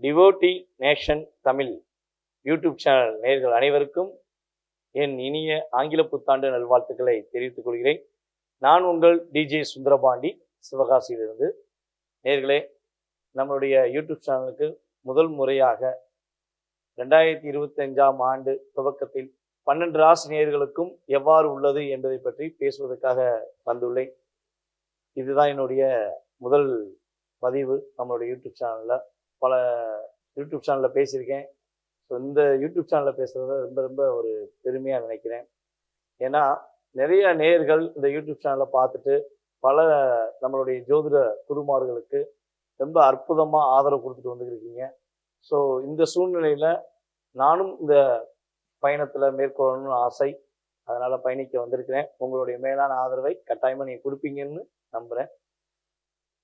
Devotee nation Tamil YouTube channel நேர்கள் அனைவருக்கும் என் இனிய ஆங்கில புத்தாண்டு நல்வாழ்த்துக்களை தெரிவித்துக் கொள்கிறேன். நான் உங்கள் டிஜே சுந்தரபாண்டி சிவகாசியிலிருந்து. நேர்களே நம்மளுடைய யூடியூப் சேனலுக்கு முதல் முறையாக ரெண்டாயிரத்தி இருபத்தஞ்சாம் ஆண்டு துவக்கத்தில் பன்னெண்டு ஆசிரியர்களுக்கும் எவ்வாறு உள்ளது என்பதை பற்றி பேசுவதற்காக வந்துள்ளேன். இதுதான் என்னுடைய முதல் பதிவு நம்மளுடைய யூடியூப் சேனலில். பல யூடியூப் சேனலில் பேசியிருக்கேன். ஸோ இந்த யூடியூப் சேனலில் பேசுகிறத ரொம்ப ரொம்ப ஒரு பெருமையாக நினைக்கிறேன். ஏன்னா நிறைய நேயர்கள் இந்த யூடியூப் சேனலை பார்த்துட்டு பல நம்மளுடைய ஜோதிட குருமார்களுக்கு ரொம்ப அற்புதமாக ஆதரவு கொடுத்துட்டு வந்துருக்கீங்க ஸோ இந்த சூழ்நிலையில் நானும் இந்த பயணத்தில் மேற்கொள்ளணும்னு ஆசை. அதனால் பயணிக்க வந்திருக்கிறேன். உங்களுடைய மேலான ஆதரவை கட்டாயமாக நீங்கள் கொடுப்பீங்கன்னு நம்புகிறேன்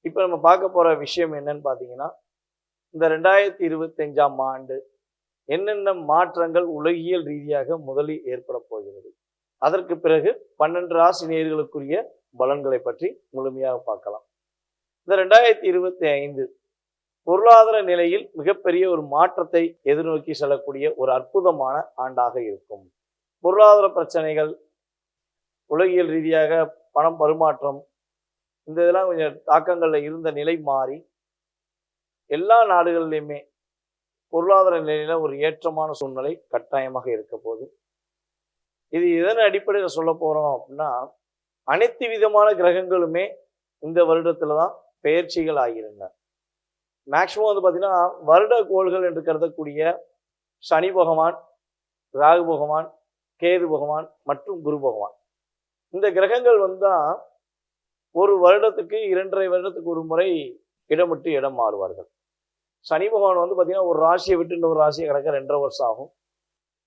இப்போ நம்ம பார்க்க போகிற விஷயம் என்னன்னு பார்த்தீங்கன்னா இந்த ரெண்டாயிரத்தி இருபத்தஞ்சாம் ஆண்டு என்னென்ன மாற்றங்கள் உலகியல் ரீதியாக முதலில் ஏற்பட போகிறது? அதற்கு பிறகு பன்னெண்டு ராசி நேயர்களுக்குரிய பலன்களை பற்றி முழுமையாக பார்க்கலாம். இந்த ரெண்டாயிரத்தி இருபத்தி ஐந்து பொருளாதார நிலையில் மிகப்பெரிய ஒரு மாற்றத்தை எதிர்நோக்கி செல்லக்கூடிய ஒரு அற்புதமான ஆண்டாக இருக்கும். பொருளாதார பிரச்சனைகள் உலகியல் ரீதியாக பணம் பரிமாற்றம் இந்த இதெல்லாம் கொஞ்சம் தாக்கங்கள்ல இருந்த நிலை மாறி எல்லா நாடுகள்லையுமே பொருளாதார நிலையில ஒரு ஏற்றமான சூழ்நிலை கட்டாயமாக இருக்க போகுது. இது எதன் அடிப்படையில் சொல்ல போகிறோம் அப்படின்னா அனைத்து விதமான கிரகங்களுமே இந்த வருடத்துல தான் பெயர்ச்சிகள் ஆகியிருந்தன. மேக்சிமம் வந்து பார்த்தீங்கன்னா வருட கோள்கள் என்று கருதக்கூடிய சனி பகவான் ராகு பகவான் கேது பகவான் மற்றும் குரு பகவான். இந்த கிரகங்கள் வந்தால் ஒரு வருடத்துக்கு இரண்டரை வருடத்துக்கு ஒரு முறை இடமிட்டு இடம் மாறுவார்கள். சனி பகவான் வந்து பார்த்தீங்கன்னா ஒரு ராசியை விட்டு இன்னொரு ராசியை கிடக்க ரெண்டரை வருஷம் ஆகும்.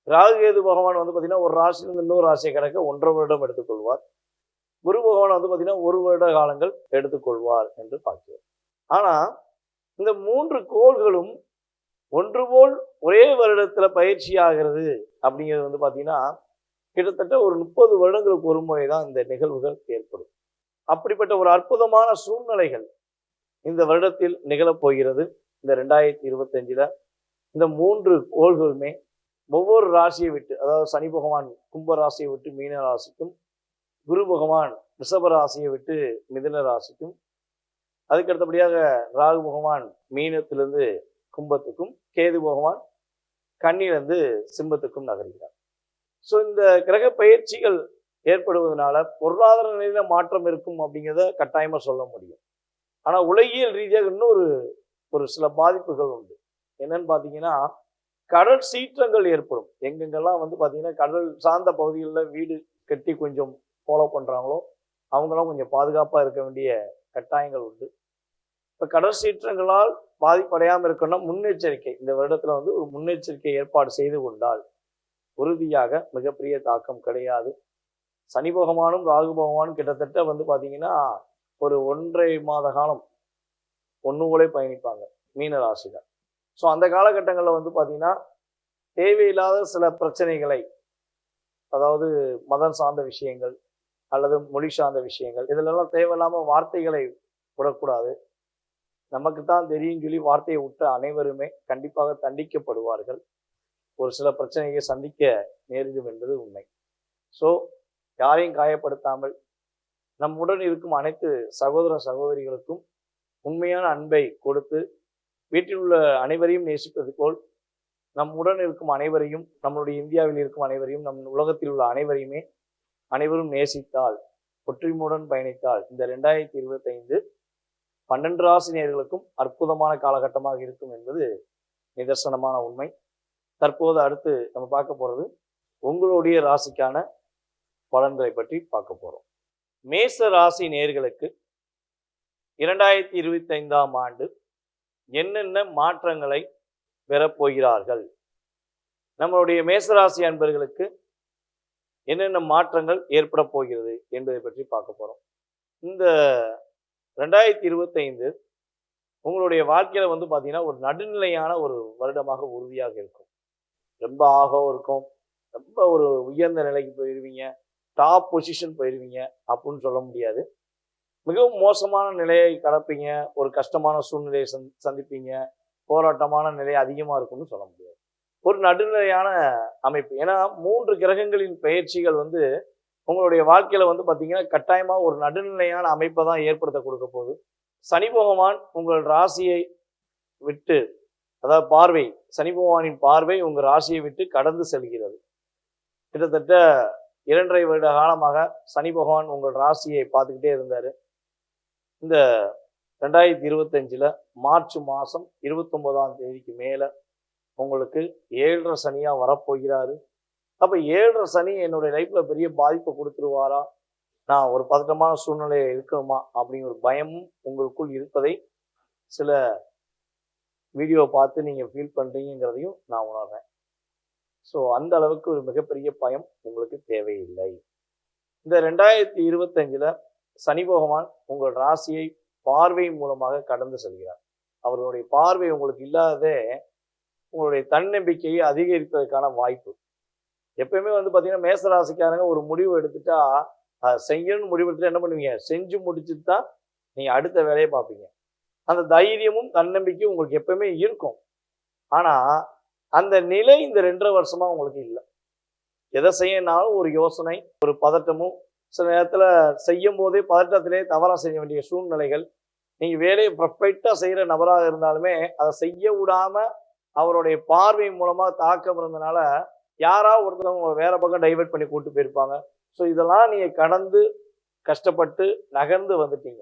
ராகுகேது பகவான் வந்து பார்த்தீங்கன்னா ஒரு ராசியிலிருந்து இன்னொரு ராசியை கிடக்க ஒன்றரை வருடம் எடுத்துக்கொள்வார். குரு பகவான் வந்து பார்த்தீங்கன்னா ஒரு வருட காலங்கள் எடுத்துக்கொள்வார் என்று பார்க்கிறோம். ஆனால் இந்த மூன்று கோள்களும் ஒன்று போல் ஒரே வருடத்தில் பயிற்சி ஆகிறது அப்படிங்கிறது வந்து பார்த்தீங்கன்னா கிட்டத்தட்ட ஒரு முப்பது வருடங்களுக்கு ஒரு முறை தான் இந்த நிகழ்வுகள் ஏற்படும். அப்படிப்பட்ட ஒரு அற்புதமான சூழ்நிலைகள் இந்த வருடத்தில் நிகழப் போகிறது. இந்த ரெண்டாயிரத்தி இருபத்தஞ்சில் இந்த மூன்று கோள்களுமே ஒவ்வொரு ராசியை விட்டு அதாவது சனி பகவான் கும்ப ராசியை விட்டு மீன ராசிக்கும் குரு பகவான் ரிஷப ராசியை விட்டு மிதுன ராசிக்கும் அதுக்கு அடுத்தபடியாக ராகு பகவான் மீனத்திலிருந்து கும்பத்துக்கும் கேது பகவான் கண்ணிலிருந்து சிம்பத்துக்கும் நகர்கிறார். ஸோ இந்த கிரக பயிற்சிகள் ஏற்படுவதனால பொருளாதார நிலையில மாற்றம் இருக்கும் அப்படிங்கிறத கட்டாயமாக சொல்ல முடியும். ஆனால் உலகியல் ரீதியாக இன்னொரு ஒரு சில பாதிப்புகள் உண்டு. என்னன்னு பார்த்தீங்கன்னா கடல் சீற்றங்கள் ஏற்படும். எங்கெங்கெல்லாம் வந்து பார்த்தீங்கன்னா கடல் சார்ந்த பகுதிகளில் வீடு கட்டி கொஞ்சம் ஃபாலோ பண்ணுறாங்களோ அவங்களாம் கொஞ்சம் பாதுகாப்பாக இருக்க வேண்டிய கட்டாயங்கள் உண்டு. இப்போ கடல் சீற்றங்களால் பாதிப்படையாமல் இருக்கணும்னா முன்னெச்சரிக்கை. இந்த வருடத்தில் வந்து ஒரு முன்னெச்சரிக்கை ஏற்பாடு செய்து கொண்டால் உறுதியாக மிகப்பெரிய தாக்கம் கிடையாது. சனி பகவானும் ராகு பகவானும் கிட்டத்தட்ட வந்து பார்த்தீங்கன்னா ஒரு ஒன்றரை மாத காலம் ஒன்று பயணிப்பாங்க மீன ராசிகள் ஸோ அந்த காலகட்டங்களில் வந்து பார்த்தீங்கன்னா தேவையில்லாத சில பிரச்சனைகளை அதாவது மதம் சார்ந்த விஷயங்கள் அல்லது மொழி சார்ந்த விஷயங்கள் இதிலெல்லாம் தேவையில்லாமல் வார்த்தைகளை விடக்கூடாது. நமக்கு தான் தெரியும் சொல்லி வார்த்தையை விட்ட அனைவருமே கண்டிப்பாக தண்டிக்கப்படுவார்கள். ஒரு சில பிரச்சனையை சந்திக்க நேரிடும் என்பது உண்மை. ஸோ யாரையும் காயப்படுத்தாமல் நம்முடன் இருக்கும் அனைத்து சகோதர சகோதரிகளுக்கும் உண்மையான அன்பை கொடுத்து வீட்டில் உள்ள அனைவரையும் நேசிப்பது போல் நம்முடன் இருக்கும் அனைவரையும் நம்மளுடைய இந்தியாவில் இருக்கும் அனைவரையும் நம் உலகத்தில் உள்ள அனைவரையுமே அனைவரும் நேசித்தால் ஒற்றுமையுடன் பயணித்தால் இந்த ரெண்டாயிரத்தி இருபத்தைந்து பன்னெண்டு ராசினியர்களுக்கும் அற்புதமான காலகட்டமாக இருக்கும் என்பது நிதர்சனமான உண்மை. தற்போது அடுத்து நம்ம பார்க்க போகிறது உங்களுடைய ராசிக்கான பலன்களை பற்றி பார்க்க போகிறோம் மேச ராசி நேர்களுக்கு இரண்டாயிரத்தி இருபத்தி ஐந்தாம் ஆண்டு என்னென்ன மாற்றங்களை பெறப்போகிறார்கள்? நம்மளுடைய மேசராசி அன்பர்களுக்கு என்னென்ன மாற்றங்கள் ஏற்பட போகிறது என்பதை பற்றி பார்க்க போகிறோம் இந்த ரெண்டாயிரத்தி இருபத்தைந்து உங்களுடைய வாழ்க்கையில் வந்து பார்த்தீங்கன்னா ஒரு நடுநிலையான ஒரு வருடமாக உறுதியாக இருக்கும். ரொம்ப ஆகவும் இருக்கும். ரொம்ப ஒரு உயர்ந்த நிலைக்கு போயிடுவீங்க டாப் பொசிஷன் போயிடுவீங்க அப்படின்னு சொல்ல முடியாது. மிகவும் மோசமான நிலையை கடப்பீங்க ஒரு கஷ்டமான சூழ்நிலையை சந் சந்திப்பீங்க போராட்டமான நிலை அதிகமாக இருக்கும்னு சொல்ல முடியாது. ஒரு நடுநிலையான அமைப்பு. ஏன்னா மூன்று கிரகங்களின் பயிற்சிகள் வந்து உங்களுடைய வாழ்க்கையில் வந்து பார்த்தீங்கன்னா கட்டாயமாக ஒரு நடுநிலையான அமைப்பை தான் ஏற்படுத்த கொடுக்க போகுது. சனி பகவான் உங்கள் ராசியை விட்டு அதாவது பார்வை சனி பகவானின் பார்வை உங்கள் ராசியை விட்டு கடந்து செல்கிறது. கிட்டத்தட்ட இரண்டரை வருட காலமாக சனி பகவான் உங்கள் ராசியை பார்த்துக்கிட்டே இருந்தார். இந்த ரெண்டாயிரத்தி இருபத்தஞ்சில் மார்ச் மாதம் இருபத்தொம்போதாம் தேதிக்கு மேலே உங்களுக்கு ஏழரை சனியாக வரப்போகிறாரு. அப்போ ஏழரை சனி என்னுடைய லைஃப்பில் பெரிய பாதிப்பை கொடுத்துருவாரா? நான் ஒரு பதட்டமான சூழ்நிலையை இருக்கணுமா? அப்படிங்கிற ஒரு பயமும் உங்களுக்குள் இருப்பதை சில வீடியோ பார்த்து நீங்கள் ஃபீல் பண்ணுறீங்கிறதையும் நான் உணர்றேன். ஸோ அந்த அளவுக்கு ஒரு மிகப்பெரிய பயம் உங்களுக்கு தேவையில்லை. இந்த ரெண்டாயிரத்தி இருபத்தஞ்சில் சனி பகவான் உங்கள் ராசியை பார்வை மூலமாக கடந்து செல்கிறார். அவர்களுடைய பார்வை உங்களுக்கு இல்லாததே உங்களுடைய தன்னம்பிக்கையை அதிகரிப்பதற்கான வாய்ப்பு. எப்பயுமே வந்து பார்த்தீங்கன்னா மேச ராசிக்காரங்க ஒரு முடிவு எடுத்துட்டா அதை செய்யணும்னு முடிவு எடுத்துட்டு என்ன பண்ணுவீங்க? செஞ்சு முடிச்சுட்டு தான் நீங்கள் அடுத்த வேலையை பார்ப்பீங்க. அந்த தைரியமும் தன்னம்பிக்கையும் உங்களுக்கு எப்பயுமே இருக்கும். ஆனால் அந்த நிலை இந்த ரெண்டரை வருஷமாக உங்களுக்கு இல்லை. எதை செய்யனாலும் ஒரு யோசனை ஒரு பதட்டமும் சில நேரத்தில் செய்யும் போதே பதட்டத்திலே தவறாக செய்ய வேண்டிய சூழ்நிலைகள். நீங்கள் வேலையை பர்ஃபெக்டாக செய்கிற நபராக இருந்தாலுமே அதை செய்ய விடாமல் அவருடைய பார்வை மூலமாக தாக்கம் இருந்தனால யாரா ஒருத்தவங்க வேற பக்கம் டைவெர்ட் பண்ணி கூட்டு போயிருப்பாங்க. ஸோ இதெல்லாம் நீங்கள் கடந்து கஷ்டப்பட்டு நகர்ந்து வந்துட்டீங்க.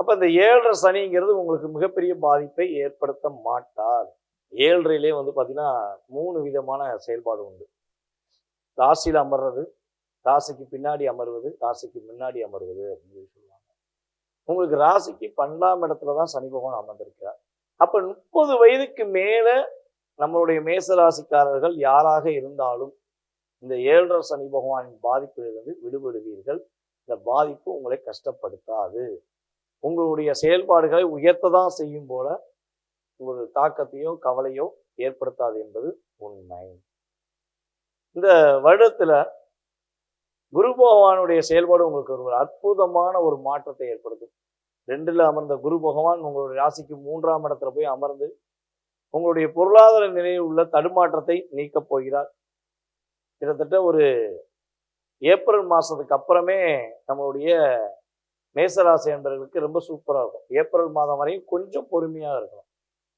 அப்போ இந்த ஏழரை சனிங்கிறது உங்களுக்கு மிகப்பெரிய பாதிப்பை ஏற்படுத்த மாட்டார் ஏழரையிலே வந்து பார்த்தீங்கன்னா மூணு விதமான செயல்பாடு உண்டு. ராசியில் அமர்றது ராசிக்கு பின்னாடி அமர்வது ராசிக்கு முன்னாடி அமர்வது அப்படின்னு சொல்லி சொல்லுவாங்க. உங்களுக்கு ராசிக்கு பன்னெண்டாம் இடத்துல தான் சனி பகவான் அமர்ந்திருக்கிறார். அப்போ முப்பது வயதுக்கு மேலே நம்மளுடைய மேச ராசிக்காரர்கள் யாராக இருந்தாலும் இந்த ஏழரை சனி பகவானின் பாதிப்பிலிருந்து விடுபடுவீர்கள். இந்த பாதிப்பு உங்களை கஷ்டப்படுத்தாது. உங்களுடைய செயல்பாடுகளை உயர்த்த தான் செய்யும் போல ஒரு தாக்கத்தையோ கவலையோ ஏற்படுத்தாது என்பது உண்மை. இந்த வருடத்தில் குரு பகவானுடைய செயல்பாடு உங்களுக்கு ஒரு அற்புதமான ஒரு மாற்றத்தை ஏற்படுத்தும். ரெண்டில் அமர்ந்த குரு பகவான் உங்களுடைய ராசிக்கு மூன்றாம் இடத்துல போய் அமர்ந்து உங்களுடைய பொருளாதார நிலையில் உள்ள தடுமாற்றத்தை நீக்கப் போகிறார். கிட்டத்தட்ட ஒரு ஏப்ரல் மாதத்துக்கு அப்புறமே நம்மளுடைய மேசராசி என்பவர்களுக்கு ரொம்ப சூப்பராக இருக்கும். ஏப்ரல் மாதம் வரையும் கொஞ்சம் பொறுமையாக இருக்கணும்.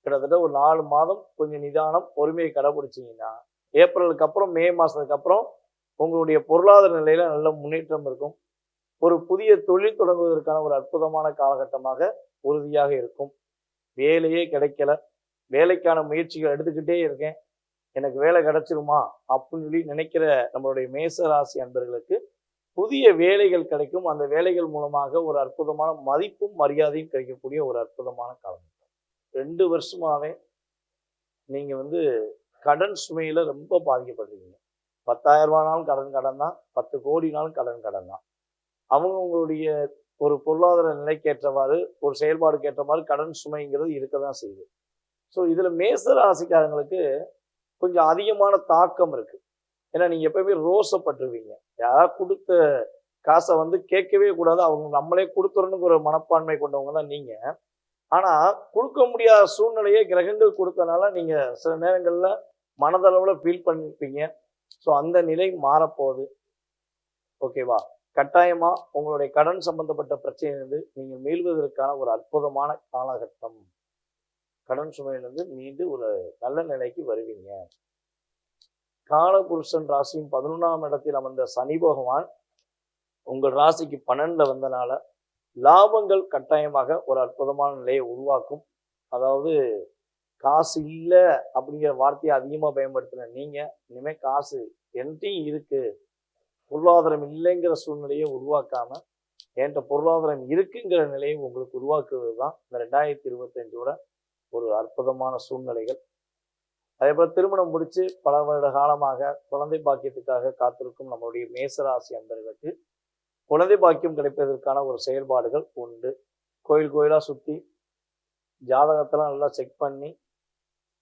கிட்டத்தட்ட ஒரு நாலு மாதம் கொஞ்சம் நிதானம் பொறுமையை கடைபிடிச்சிங்கன்னா ஏப்ரலுக்கு அப்புறம் மே மாதத்துக்கு அப்புறம் உங்களுடைய பொருளாதார நிலையில நல்ல முன்னேற்றம் இருக்கும். ஒரு புதிய தொழில் தொடங்குவதற்கான ஒரு அற்புதமான காலகட்டமாக உறுதியாக இருக்கும். வேலையே கிடைக்கல. வேலைக்கான முயற்சிகள் எடுத்துக்கிட்டே இருக்கேன். எனக்கு வேலை கிடைச்சிருமா? அப்படின்னு சொல்லி நினைக்கிற நம்மளுடைய மேச ராசி அன்பர்களுக்கு புதிய வேலைகள் கிடைக்கும். அந்த வேலைகள் மூலமாக ஒரு அற்புதமான மதிப்பும் மரியாதையும் கிடைக்கக்கூடிய ஒரு அற்புதமான காலகட்டம். ரெண்டு வருஷமாவே நீங்கள் வந்து கடன் சுமையில் ரொம்ப பாதிக்கப்படுறீங்க பத்தாயிரம் ரூபானாலும் கடன் கடன் தான் பத்து கோடினாலும் கடன் கடன் தான் அவங்க ஒரு பொருளாதார நிலைக்கேற்றவாறு ஒரு செயல்பாடுக்கு ஏற்றவாறு கடன் சுமைங்கிறது இருக்க தான் செய்யுது. ஸோ இதில் மேச ராசிக்காரங்களுக்கு கொஞ்சம் அதிகமான தாக்கம் இருக்குது ஏன்னா நீங்கள் எப்பயுமே ரோசப்பட்டுருவீங்க. யாராவது கொடுத்த காசை வந்து கேட்கவே கூடாது. அவங்க நம்மளே கொடுத்துறணுங்கிற ஒரு மனப்பான்மை கொண்டவங்க தான் நீங்கள் ஆனால் கொடுக்க முடியாத சூழ்நிலையை கிரகங்கள் கொடுத்தனால நீங்கள் சில நேரங்களில் மனதளவில் ஃபீல் பண்ணிருப்பீங்க. ஸோ அந்த நிலை மாறப்போகுது. ஓகேவா கட்டாயமா உங்களுடைய கடன் சம்பந்தப்பட்ட பிரச்சனையிலிருந்து நீங்கள் மீள்வதற்கான ஒரு அற்புதமான காலகட்டம். கடன் சுமையிலிருந்து மீண்டு ஒரு நல்ல நிலைக்கு வருவீங்க. காலபுருஷன் ராசியும் பதினொன்றாம் இடத்தில் அமர்ந்த சனி பகவான் உங்கள் ராசிக்கு பன்னெண்டில் வந்தனால லாபங்கள் கட்டாயமாக ஒரு அற்புதமான நிலையை உருவாக்கும். அதாவது காசு இல்லை அப்படிங்கிற வார்த்தையை அதிகமாக பயன்படுத்தின நீங்கள் இனிமேல் காசு என்கிட்டையும் இருக்குது பொருளாதாரம் இல்லைங்கிற சூழ்நிலையை உருவாக்காம என்கிட்ட பொருளாதாரம் இருக்குங்கிற நிலையை உங்களுக்கு உருவாக்குவது தான் இந்த ரெண்டாயிரத்தி இருபத்தஞ்சோட ஒரு அற்புதமான சூழ்நிலைகள். அதே போல் திருமணம் முடித்து பல வருட காலமாக குழந்தை பாக்கியத்துக்காக காத்திருக்கும் நம்மளுடைய மேசராசி அன்பர்களுக்கு குழந்தை பாக்கியம் கிடைப்பதற்கான ஒரு செயல்பாடுகள் உண்டு. கோயில் கோயிலாக சுற்றி ஜாதகத்தெல்லாம் நல்லா செக் பண்ணி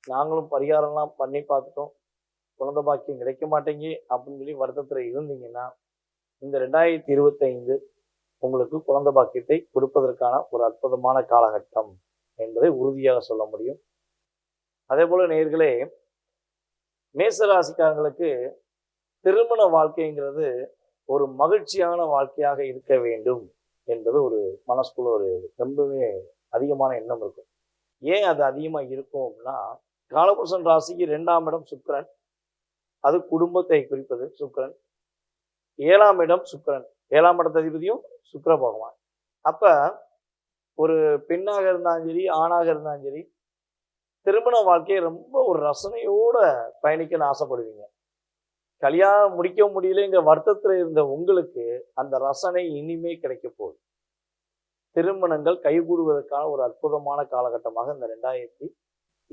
நாங்களும் பரிகாரம்லாம் பண்ணி பார்த்துட்டோம். குழந்தை பாக்கியம் கிடைக்க மாட்டேங்கி அப்படின்னு சொல்லி வருத்தத்தில் இருந்தீங்கன்னா இந்த ரெண்டாயிரத்தி இருபத்தைந்து உங்களுக்கு குழந்தை பாக்கியத்தை கொடுப்பதற்கான ஒரு அற்புதமான காலகட்டம் என்பதை உறுதியாக சொல்ல முடியும். அதே போல நேர்களே மேசராசிக்காரங்களுக்கு திருமண வாழ்க்கைங்கிறது ஒரு மகிழ்ச்சியான வாழ்க்கையாக இருக்க வேண்டும் என்பது ஒரு மனசுக்குள்ள ஒரு ரொம்பவே அதிகமான எண்ணம் இருக்கும். ஏன் அது அதிகமாக இருக்கும் அப்படின்னா காலபுருஷன் ராசிக்கு ரெண்டாம் இடம் சுக்கரன். அது குடும்பத்தை குறிப்பது சுக்கரன். ஏழாம் இடம் சுக்கரன். ஏழாம் இடத்த அதிபதியும் சுக்கர பகவான். அப்ப ஒரு பெண்ணாக இருந்தாலும் சரி ஆணாக இருந்தாலும் சரி திருமண வாழ்க்கையை ரொம்ப ஒரு ரசனையோட பயணிக்கன்னு ஆசைப்படுவீங்க. கல்யாணம் முடிக்க முடியலங்கிற வருத்தத்தில் இருந்த உங்களுக்கு அந்த ரசனை இனிமே கிடைக்க போகுது. திருமணங்கள் கைகூடுவதற்கான ஒரு அற்புதமான காலகட்டமாக இந்த ரெண்டாயிரத்தி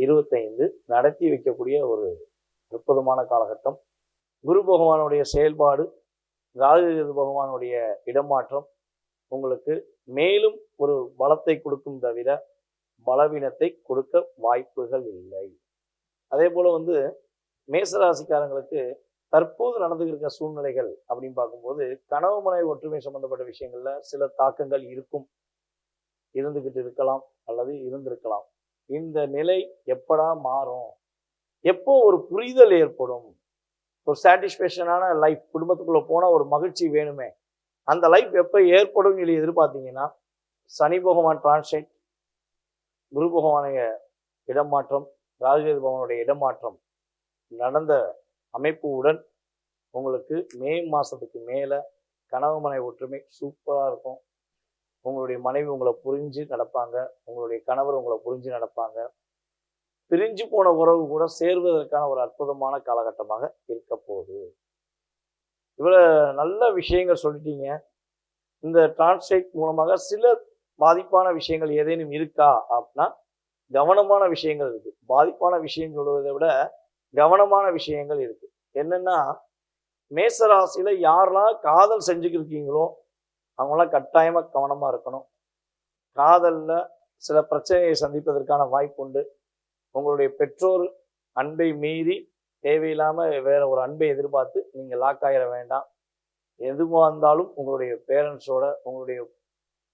இருபத்தைந்து நடத்தி வைக்கக்கூடிய ஒரு அற்புதமான காலகட்டம். குரு பகவானுடைய செயல்பாடு ராகு பகவானுடைய இடமாற்றம் உங்களுக்கு மேலும் ஒரு பலத்தை கொடுக்கும் தவிர பலவீனத்தை கொடுக்க வாய்ப்புகள் இல்லை. அதே போல் வந்து மேசராசிக்காரங்களுக்கு தற்போது நடந்துகிற சூழ்நிலைகள் அப்படின்னு பார்க்கும்போது கனவு மனை ஒற்றுமை சம்பந்தப்பட்ட விஷயங்களில் சில தாக்கங்கள் இருக்கும். இருந்துக்கிட்டு இருக்கலாம் அல்லது இருந்திருக்கலாம். இந்த நிலை எப்படா மாறும்? எப்போ ஒரு புரிதல் ஏற்படும்? ஒரு சாட்டிஸ்ஃபேக்ஷனான லைஃப் குடும்பத்துக்குள்ளே போனால் ஒரு மகிழ்ச்சி வேணுமே. அந்த லைஃப் எப்போ ஏற்படும் சொல்லி எதிர்பார்த்தீங்கன்னா சனி பகவான் டிரான்ஸ்லேட் குரு பகவானுடைய இடமாற்றம் ராகுகேது பகவானுடைய இடமாற்றம் நடந்த அமைப்புடன் உங்களுக்கு மே மாதத்துக்கு மேலே கனவு மனை ஒற்றுமை சூப்பராக இருக்கும். உங்களுடைய மனைவி உங்களை புரிஞ்சு நடப்பாங்க. உங்களுடைய கணவர் உங்களை புரிஞ்சு நடப்பாங்க. பிரிஞ்சு போன உறவு கூட சேர்வதற்கான ஒரு அற்புதமான காலகட்டமாக இருக்க போகுது. இவ்வளோ நல்ல விஷயங்கள் சொல்லிட்டீங்க. இந்த டிரான்ஸ்லேட் மூலமாக சில பாதிப்பான விஷயங்கள் ஏதேனும் இருக்கா அப்படின்னா கவனமான விஷயங்கள் இருக்கு. பாதிப்பான விஷயம் சொல்வதை விட கவனமான விஷயங்கள் இருக்கு. என்னன்னா மேசராசியில யாரெல்லாம் காதல் செஞ்சுக்கிருக்கீங்களோ அவங்களாம் கட்டாயமாக கவனமாக இருக்கணும். காதலில் சில பிரச்சனையை சந்திப்பதற்கான வாய்ப்பு உண்டு. உங்களுடைய பெற்றோர் அன்பை மீறி தேவையில்லாமல் வேற ஒரு அன்பை எதிர்பார்த்து நீங்கள் லாக் ஆகிட வேண்டாம். எதுவாக இருந்தாலும் உங்களுடைய பேரண்ட்ஸோட உங்களுடைய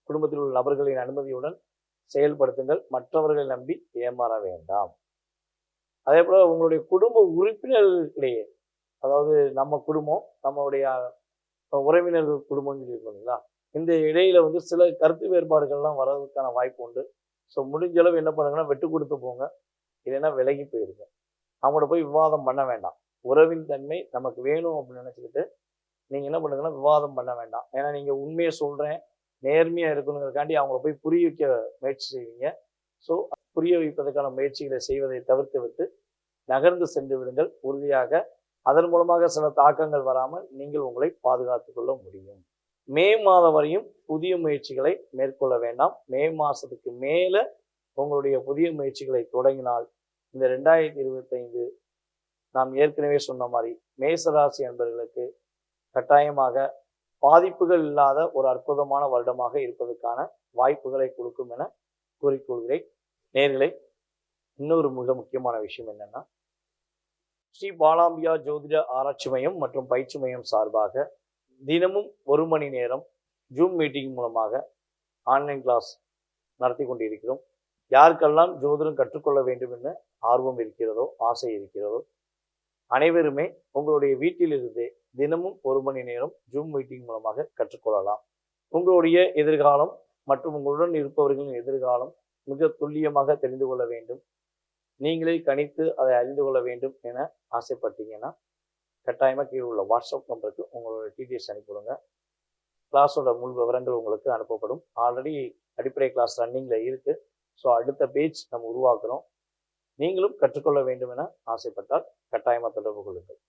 குடும்பத்தில் உள்ள நபர்களின் அனுமதியுடன் செயல்படுத்துங்கள். மற்றவர்களை நம்பி ஏமாற வேண்டாம். அதே போல் உங்களுடைய குடும்ப உறுப்பினர்களுக்கிடையே அதாவது நம்ம குடும்பம் நம்மளுடைய உறவினர்கள் குடும்பம்னு சொல்லி இல்லைங்களா? இந்த இடையில வந்து சில கருத்து வேறுபாடுகள்லாம் வர்றதுக்கான வாய்ப்பு உண்டு. ஸோ முடிஞ்ச அளவு என்ன பண்ணுங்கன்னா வெட்டு கொடுத்து போங்க. இல்லைன்னா விலகி போயிருங்க. அவங்களோட போய் விவாதம் பண்ண வேண்டாம். உறவின் தன்மை நமக்கு வேணும் அப்படின்னு நினச்சிக்கிட்டு நீங்கள் என்ன பண்ணுங்கன்னா விவாதம் பண்ண வேண்டாம். ஏன்னா நீங்கள் உண்மையை சொல்கிறேன் நேர்மையாக இருக்கணுங்கிறக்காண்டி அவங்கள போய் புரிய வைக்க முயற்சி செய்வீங்க. ஸோ புரிய வைப்பதற்கான முயற்சிகளை செய்வதை தவிர்த்து விட்டு நகர்ந்து சென்று விடுங்கள். உறுதியாக அதன் மூலமாக சில தாக்கங்கள் வராமல் நீங்கள் உங்களை பாதுகாத்து கொள்ள முடியும். மே மாதம் வரையும் புதிய முயற்சிகளை மேற்கொள்ள வேண்டாம். மே மாதத்துக்கு மேலே உங்களுடைய புதிய முயற்சிகளை தொடங்கினால் இந்த ரெண்டாயிரத்தி இருபத்தைந்து நாம் ஏற்கனவே சொன்ன மாதிரி மேசராசி என்பவர்களுக்கு கட்டாயமாக பாதிப்புகள் இல்லாத ஒரு அற்புதமான வருடமாக இருப்பதற்கான வாய்ப்புகளை கொடுக்கும் என கூறிக்கொள்கிறேன். நேர்களை இன்னொரு மிக முக்கியமான விஷயம் என்னன்னா ஸ்ரீ பாலாம்பியா ஜோதிட ஆராய்ச்சி மையம் மற்றும் பயிற்சி மையம் சார்பாக தினமும் ஒரு மணி நேரம் ஜூம் மீட்டிங் மூலமாக ஆன்லைன் கிளாஸ் நடத்தி கொண்டிருக்கிறோம். யாருக்கெல்லாம் ஜோதிடம் கற்றுக்கொள்ள வேண்டும் என ஆர்வம் இருக்கிறதோ ஆசை இருக்கிறதோ அனைவருமே உங்களுடைய வீட்டிலிருந்தே தினமும் ஒரு மணி நேரம் ஜூம் மீட்டிங் மூலமாக கற்றுக்கொள்ளலாம். உங்களுடைய எதிர்காலம் மற்றும் உங்களுடன் இருப்பவர்களின் எதிர்காலம் மிக துல்லியமாக தெரிந்து கொள்ள வேண்டும். நீங்களே கணித்து அதை அறிந்து கொள்ள வேண்டும் என ஆசைப்பட்டீங்கன்னா கட்டாயமாக கீழே உள்ள வாட்ஸ்அப் நம்பருக்கு உங்களோட டீட்டெயில்ஸ் அனுப்பிவிடுங்க கிளாஸோட முழு விவரங்கள் உங்களுக்கு அனுப்பப்படும். ஆல்ரெடி அடிப்படை கிளாஸ் ரன்னிங்கில் இருக்குது ஸோ அடுத்த பேஜ் நம்ம உருவாக்குறோம். நீங்களும் கற்றுக்கொள்ள வேண்டும் என ஆசைப்பட்டால் கட்டாயமாக தொடர்பு கொள்ளுங்கள்.